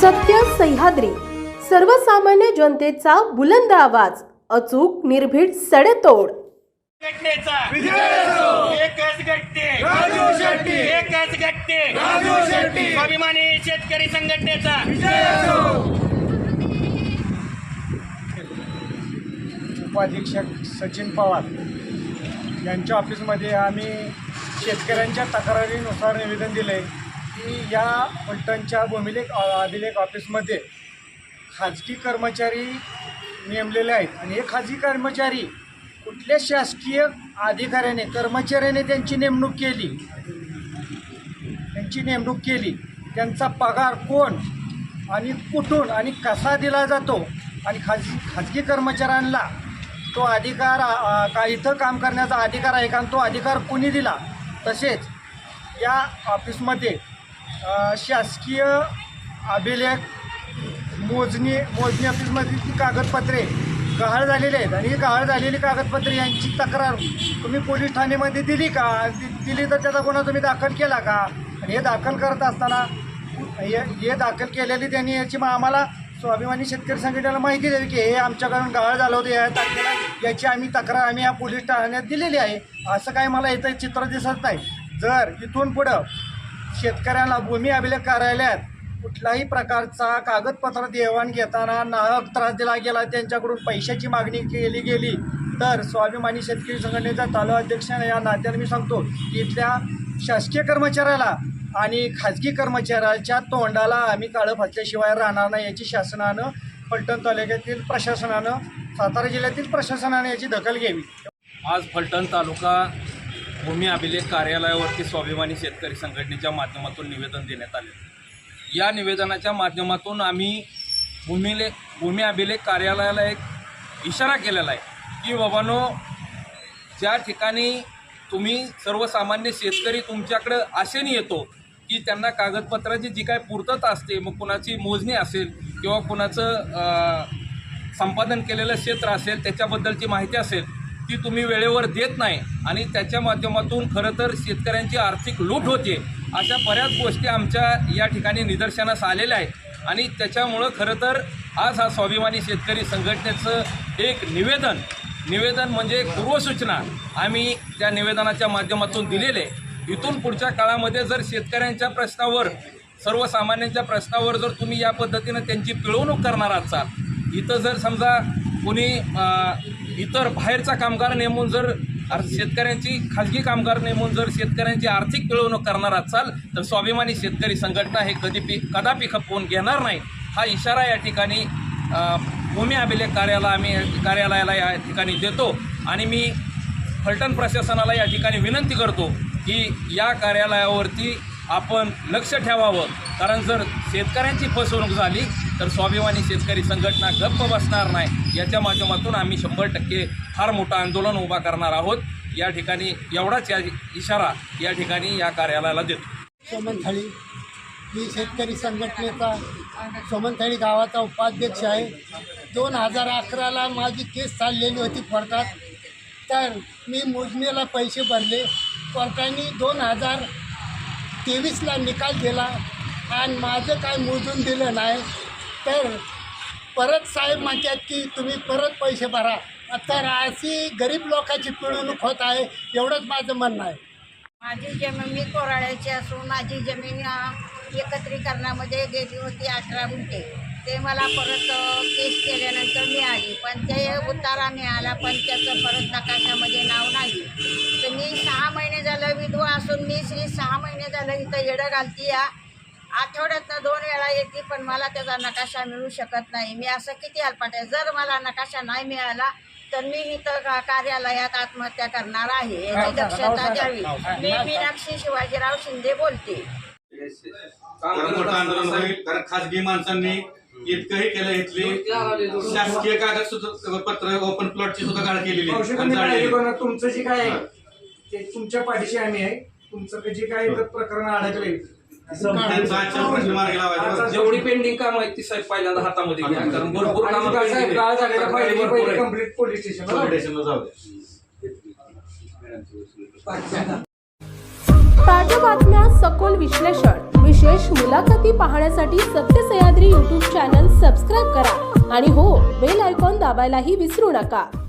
सत्य सह्याद्री. सर्वसामान्य जनतेचा बुलंद आवाज अचूक निर्भीड सडेतोड. घटनेचा. एकच. एकच शेतकरी संघटनेचा. विजय असो. उपाधीक्षक सचिन पवार यांच्या ऑफिसमध्ये आम्ही शेतकऱ्यांच्या तक्रारीनुसार निवेदन दिले की या पलटणच्या भूमिलेख अभिलेख ऑफिसमध्ये खाजगी कर्मचारी नेमलेले आहेत. आणि हे खाजगी कर्मचारी कुठल्या शासकीय अधिकाऱ्याने कर्मचाऱ्याने त्यांची नेमणूक केली? त्यांची नेमणूक केली. त्यांचा पगार कोण आणि कुठून आणि कसा दिला जातो? आणि खाजगी खाजगी कर्मचाऱ्यांना तो अधिकार का इथं काम करण्याचा अधिकार आहे कारण तो अधिकार कोणी दिला? तसेच या ऑफिसमध्ये शासकीय अभिलेख मोजणी मोजणी ऑफिसमधील ती कागदपत्रे गहाळ झालेली आहेत. आणि ही गहाळ झालेली कागदपत्रे यांची तक्रार तुम्ही पोलीस ठाण्यामध्ये दिली का? दि- दिली तर त्याचा गुन्हा तुम्ही दाखल केला का? आणि हे दाखल करत असताना हे हे दाखल केलेली त्यांनी याची मग आम्हाला स्वाभिमानी शेतकरी संघटनेला माहिती द्यावी की हे आमच्याकडून गहाळ झालं होतं. या तारखेला याची आम्ही तक्रार आम्ही या पोलीस ठाण्यात दिलेली आहे. असं काही मला इथं चित्र दिसत नाही. जर इथून पुढं शेतकऱ्यांना भूमी अभिलेख कार्यालयात कुठल्याही प्रकारचा कागदपत्र देवाण घेताना नाहक त्रास दिला गेला त्यांच्याकडून पैशाची मागणी केली गेली. तर स्वाभिमानी शेतकरी संघटनेचा तालुका अध्यक्ष या नात्याने मी सांगतो इथल्या शासकीय कर्मचाऱ्याला आणि खाजगी कर्मचाऱ्याच्या तोंडाला आम्ही काळं फासल्याशिवाय राहणार नाही याची शासनानं फलटण तालुक्यातील प्रशासनानं सातारा जिल्ह्यातील प्रशासनानं याची दखल घ्यावी. आज फलटण तालुका भूमी अभिलेख कार्यालयावरती स्वाभिमानी शेतकरी संघटनेच्या माध्यमातून निवेदन देण्यात आले. या निवेदनाच्या माध्यमातून आम्ही भूमिलेख भूमी अभिलेख कार्यालयाला एक इशारा केलेला आहे की बाबानो ज्या ठिकाणी तुम्ही सर्वसामान्य शेतकरी तुमच्याकडं आशेने येतो की त्यांना कागदपत्राची जी काय पूर्तता असते मग कुणाची मोजणी असेल किंवा कुणाचं संपादन केलेलं क्षेत्र असेल त्याच्याबद्दलची माहिती असेल ती तुम्ही वेळेवर देत नाही. आणि त्याच्या माध्यमातून खरं तर शेतकऱ्यांची आर्थिक लूट होते. अशा बऱ्याच गोष्टी आमच्या या ठिकाणी निदर्शनास आलेल्या आहेत. आणि त्याच्यामुळं खरं तर आज हा स्वाभिमानी शेतकरी संघटनेचं एक निवेदन निवेदन म्हणजे पूर्वसूचना आम्ही त्या निवेदनाच्या माध्यमातून दिलेले. इथून पुढच्या काळामध्ये जर शेतकऱ्यांच्या प्रश्नावर सर्वसामान्यांच्या प्रश्नावर जर तुम्ही या पद्धतीनं त्यांची पिळवणूक करणार असाल इथं जर समजा कोणी इतर बाहेरचा कामगार नेमून जर शेतकऱ्यांची खाजगी कामगार नेमून जर शेतकऱ्यांची आर्थिक पिळवणूक करणार असाल तर स्वाभिमानी शेतकरी संघटना हे कधी पी कदापि खपवून घेणार नाही. हा इशारा या ठिकाणी भूमी अभिलेख कार्याला आम्ही कार्यालयाला या ठिकाणी देतो. आणि मी फलटण प्रशासनाला या ठिकाणी विनंती करतो की या कार्यालयावरती आपण लक्ष ठेवावं. कारण जर शेतकऱ्यांची फसवणूक झाली तर स्वाभिमानी शेतकरी संघटना गप्प बसणार नाही. याच्या माध्यमातून आम्ही शंभर टक्के फार मोठं आंदोलन उभा करणार आहोत. या ठिकाणी एवढाच या इशारा या ठिकाणी या कार्यालयाला देतो. सोमनथळी मी शेतकरी संघटनेचा सोमनथळी गावाचा उपाध्यक्ष आहे. दोन हजार अकराला माझी केस चाललेली होती कोर्टात. तर मी मोजणीला पैसे भरले. कोर्टाने दोन हजार तेवीसला निकाल दिला. आणि माझं काय मोजून दिलं नाही. तर परत साहेब म्हणतात की तुम्ही परत पैसे भरा. तर अशी गरीब लोकांची पिळवणूक होत आहे एवढंच माझं म्हणणं आहे. माझी जमीन मी कोराळ्याची असून माझी जमीन एकत्रीकरणामध्ये गेली होती अठरा गुंठे. ते मला परत केस केल्यानंतर मिळाली. पण ते उतारा मिळाला पण त्याचं परत नकाशामध्ये नाव नाही. तर मी सहा महिने झालं विधवा असून मी श्री सहा महिने झालं इथं येडं घालती या आठवड्यातनं दोन वेळा येते पण मला त्याचा नकाशा मिळू शकत नाही. मी असं किती हलपाट आहे? जर मला नकाशा नाही मिळाला तर मी इथं कार्यालयात आत्महत्या करणार आहे याची दक्षता द्यावी मी मीनाक्षी शिवाजीराव शिंदे बोलते. कारण मोठं आंदोलन होईल. कारण खाजगी माणसांनी इतकंही केलं इथली. शासकीय कागद पत्र ओपन प्लॉटची सुद्धा गाळ केलेली. तुमचं जे काय तुमच्या पाठीशी आम्ही आहे. तुमचं जे काही प्रकरण अडकले लावायचा. जेवढी पेंडिंग काम आहेत ती साहेब पहिल्यांदा हातामध्ये घ्या. कारण भरपूर कामं. कंप्लीट पोलीस स्टेशन स्टेशनला जाऊ द्या. ताज्या बातम्या सखोल विश्लेषण. विशेष मुलाखती पाहण्यासाठी सत्य सह्याद्री यूट्यूब चॅनल सबस्क्राईब करा. आणि हो बेल आयकॉन दाबायलाही विसरू नका.